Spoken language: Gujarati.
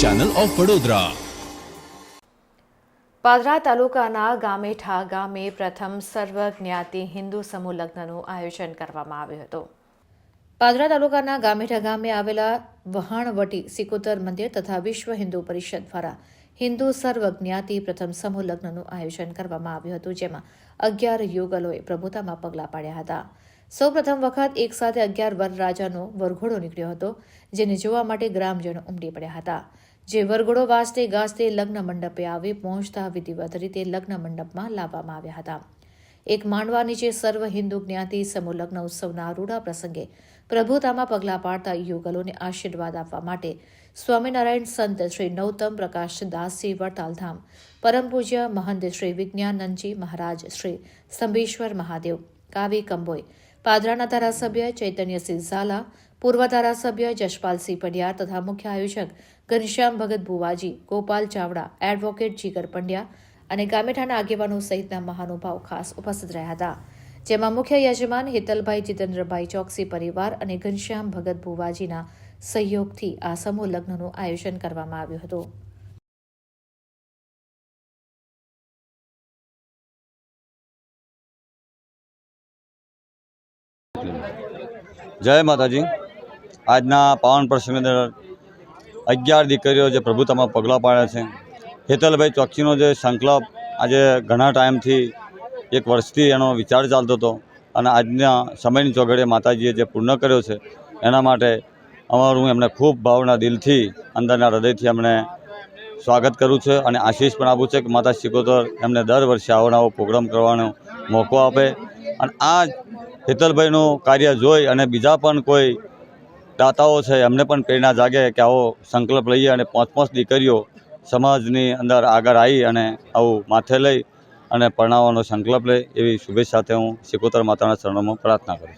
ચેનલ ઓફ વડોદરા પાદરા તાલુકાના ગામેઠા ગામે પ્રથમ સર્વ જ્ઞાતિ હિન્દુ સમૂહ લગ્નનું આયોજન કરવામાં આવ્યું હતું. પાદરા તાલુકાના ગામેઠા ગામે આવેલા વહાણવટી સિકોતર મંદિર તથા વિશ્વ હિન્દુ પરિષદ દ્વારા હિન્દુ સર્વ જ્ઞાતિ પ્રથમ સમૂહ લગ્નનું આયોજન કરવામાં આવ્યું હતું, જેમાં અગિયાર યુગલોએ પ્રભુતામાં પગલાં પાડ્યા હતા. સૌ પ્રથમ વખત એક સાથે અગિયાર વરરાજાનો વરઘોડો નીકળ્યો હતો, જેને જોવા માટે ગ્રામજનો ઉમટી પડ્યા હતા. જે વરઘોડો વાજતે ગાજતે લગ્ન મંડપે આવી પહોંચતા વિધિવત રીતે લગ્ન મંડપમાં લાવવામાં આવ્યા હતા. એક માંડવા નીચે સર્વ હિન્દુ જ્ઞાતિ સમૂહ લગ્ન ઉત્સવના રૂડા પ્રસંગે પ્રભુતામાં પગલાં પાડતા યુગલોને આશીર્વાદ આપવા માટે સ્વામિનારાયણ સંત શ્રી નૌતમ પ્રકાશ દાસજી વડતાલધામ, પરમ પૂજ્ય મહંત શ્રી વિજ્ઞાનંદજી મહારાજ શ્રી સ્તંભેશ્વર મહાદેવ, કાવી કંબોય પાદરાના ધારાસભ્ય ચૈતન્યસિંહ ઝાલા, પૂર્વ ધારાસભ્ય જશપાલસિંહ પંડ્યા તથા મુખ્ય આયોજક ઘનશ્યામ ભગત ભુવાજી, ગોપાલ ચાવડા, એડવોકેટ જીગર પંડ્યા અને ગામેઠાના આગેવાનો સહિતના મહાનુભાવ ખાસ ઉપસ્થિત રહ્યા હતા. જેમાં મુખ્ય યજમાન હેતલભાઈ જીતેન્દ્રભાઈ ચોકસી પરિવાર અને ઘનશ્યામ ભગત ભુવાજીના સહયોગથી આ સમૂહ લગ્નનું આયોજન કરવામાં આવ્યું હતું. જય માતાજી. આજના પાવન પ્રસંગની અંદર અગિયાર દીકરીઓ જે પ્રભુતામાં પગલાં પાડ્યા છે. હેતલભાઈ ચોકસીનો જે સંકલ્પ આજે ઘણા ટાઈમથી એક વર્ષથી એનો વિચાર ચાલતો હતો અને આજના સમયની ચોઘડે માતાજીએ જે પૂર્ણ કર્યો છે, એના માટે અમારું એમને ખૂબ ભાવના દિલથી, અંદરના હૃદયથી અમને સ્વાગત કરું છું અને આશીષ પણ આપું છે કે માતા શિકોતર એમને દર વર્ષે આવો નવો પ્રોગ્રામ કરવાનો મોકો આપે. અને આ હેતલભાઈનું કાર્ય જોઈ અને બીજા પણ કોઈ દાતાઓ છે, એમને પણ પ્રેરણા જાગે કે આવો સંકલ્પ લઈએ અને પાંચ પાંચ દીકરીઓ સમાજની અંદર આગળ આવી અને આવું માથે લઈ અને પરણાવવાનો સંકલ્પ લે એવી શુભેચ્છા સાથે હું શિકોતર માતાના ચરણોમાં પ્રાર્થના કરું